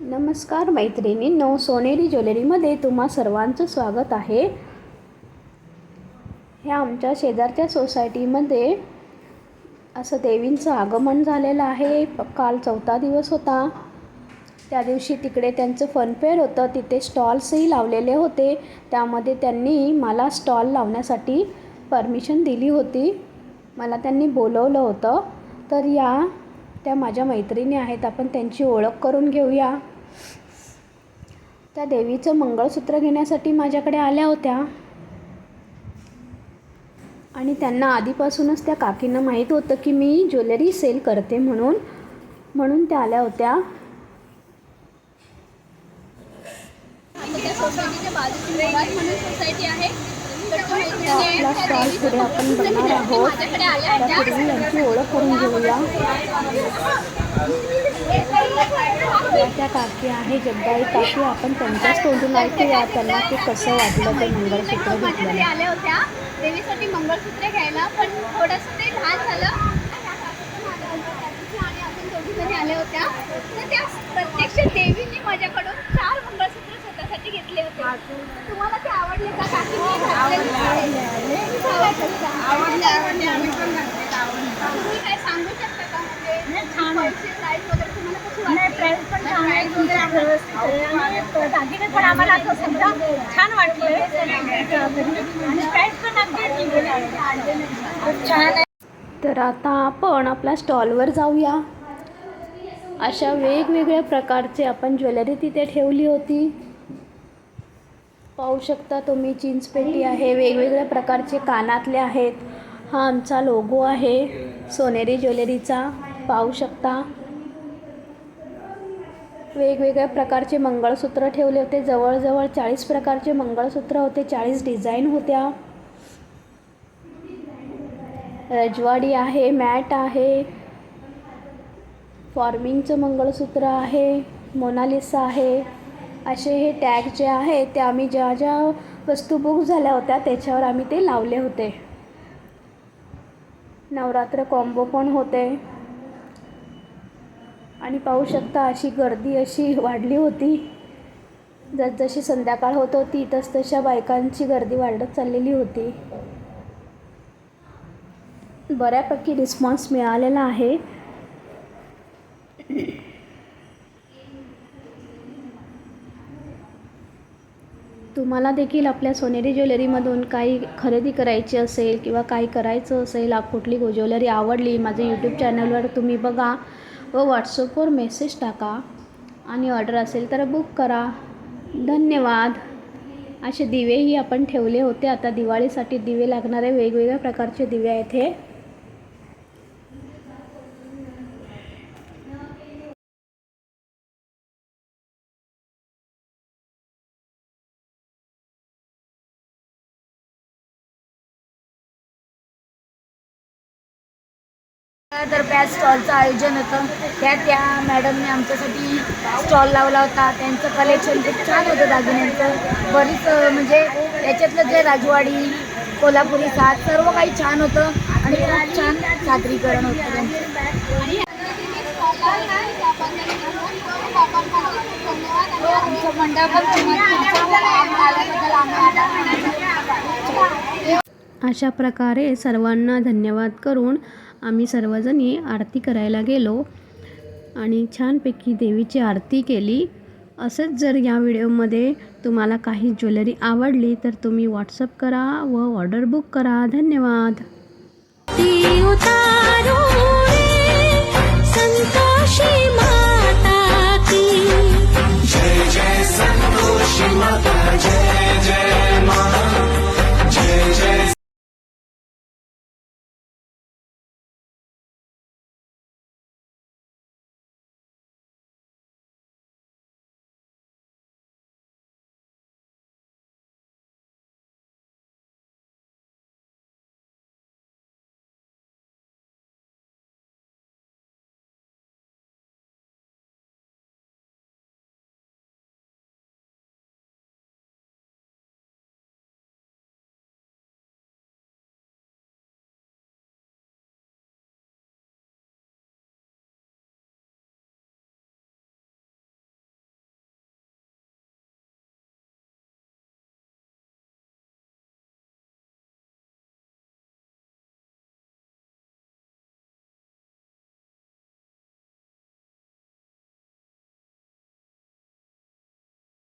नमस्कार मैत्रिणींनो सोनेरी ज्वेलरीमध्ये तुम्हा सर्वांचं स्वागत आहे. ह्या आमच्या शेजारच्या सोसायटीमध्ये असं देवींचं आगमन झालेलं आहे. काल चौथा दिवस होता. त्या दिवशी तिकडे त्यांचं फनफेअर होतं. तिथे स्टॉल्सही लावलेले होते. त्यामध्ये त्यांनी मला स्टॉल लावण्यासाठी परमिशन दिली होती. मला त्यांनी बोलवलं होतं. तर या त्या माझ्या मैत्रिणी आहेत आपण त्यांची ओळख करून घेऊया. त्या देवीचं मंगळसूत्र घेण्यासाठी माझ्याकडे आल्या होत्या. आणि त्यांना आधीपासूनच त्या काकींना माहीत होतं की मी ज्वेलरी सेल करते म्हणून म्हणून त्या आल्या होत्या. सोसायटीच्या बाजूची म्हणून सोसायटी आहे. आपला स्टॉल पुढे आपण बघणार आहोत. माझ्याकडे आल्या त्यापूर्वी यांची ओळख करून घेऊया. त्या काकी आहे जगदाई काकी. आपण त्यांच्याच तोंडून ऐकूया त्यांना ते कसं वाटलं ते मंगळसूत्र घेतलं आल्या होत्या देवीसाठी मंगळसूत्र घ्यायला पण थोडंसं ते लहान झालं. आल्या होत्या. तर त्या प्रत्यक्ष देवीने माझ्याकडून चार मंगळसूत्र स्वतःसाठी घेतले होते. तुम्हाला ते आवडले का? दागिने पण आम्हाला समजा छान वाटले आणि प्राईस पण अगदी छान तर आता आपण आपल्या स्टॉलवर जाऊया. अशा वेगवेगळ्या प्रकारचे आपण ज्वेलरी तिथे ठेवली होती. पाहू शकता तुम्ही चिंचपेटी आहे वेगवेगळ्या प्रकारचे कानातले आहेत. हा आमचा लोगो आहे. सोनेरी ज्वेलरीचा. पाहू शकता. वेगवेगळ्या प्रकारचे मंगळसूत्र ठेवले होते. जवळजवळ चाळीस प्रकारचे मंगळसूत्र होते. चाळीस डिझाईन होत्या. रजवाडी आहे मॅट आहे. फॉर्मिंगचं मंगळसूत्र आहे. मोनालिसा आहे. असे हे टॅग जे आहे ते आम्ही ज्या ज्या वस्तू बुक झाल्या होत्या त्याच्यावर आम्ही ते लावले होते. नवरात्र कॉम्बो पण होते. आणि पाहू शकता अशी गर्दी अशी वाढली होती. जसजशी संध्याकाळ होत होती तस तशा बायकांची गर्दी वाढत चाललेली होती. बऱ्यापैकी रिस्पॉन्स मिळालेला आहे. तुम्हाला देखील आपल्या सोनेरी ज्वेलरीमधून काही खरेदी करायची असेल किंवा काही करायचं असेल कुठली गो ज्वेलरी आवडली माझ्या यूट्यूब चॅनलवर तुम्ही बघा व व्हॉट्सअपवर मेसेज टाका आणि ऑर्डर असेल तर बुक करा. धन्यवाद. असे दिवेही आपण ठेवले होते. आता दिवाळीसाठी दिवे लागणारे वेगवेगळ्या प्रकारचे दिवे आहेत हे. दरम्यान स्टॉलचं आयोजन होतं. त्या त्या मॅडमने आमच्यासाठी स्टॉल लावला होता. त्यांचं कलेक्शन खूप छान होतं दागिन्यांचं. बरीच म्हणजे त्याच्यातलं जे राजवाडी कोल्हापुरी साज सर्व काही छान होतं आणि खूप छान सादरीकरण होतं हो, आमचं मंडळ अशा प्रकारे सर्वांना धन्यवाद करून आम्ही सर्वजणी आरती करायला गेलो आणि छानपैकी देवीची आरती केली. असंच जर या व्हिडिओमध्ये तुम्हाला काही ज्वेलरी आवडली तर तुम्ही व्हॉट्सअप करा व ऑर्डर बुक करा. धन्यवाद. ती उतारू संतोषी मा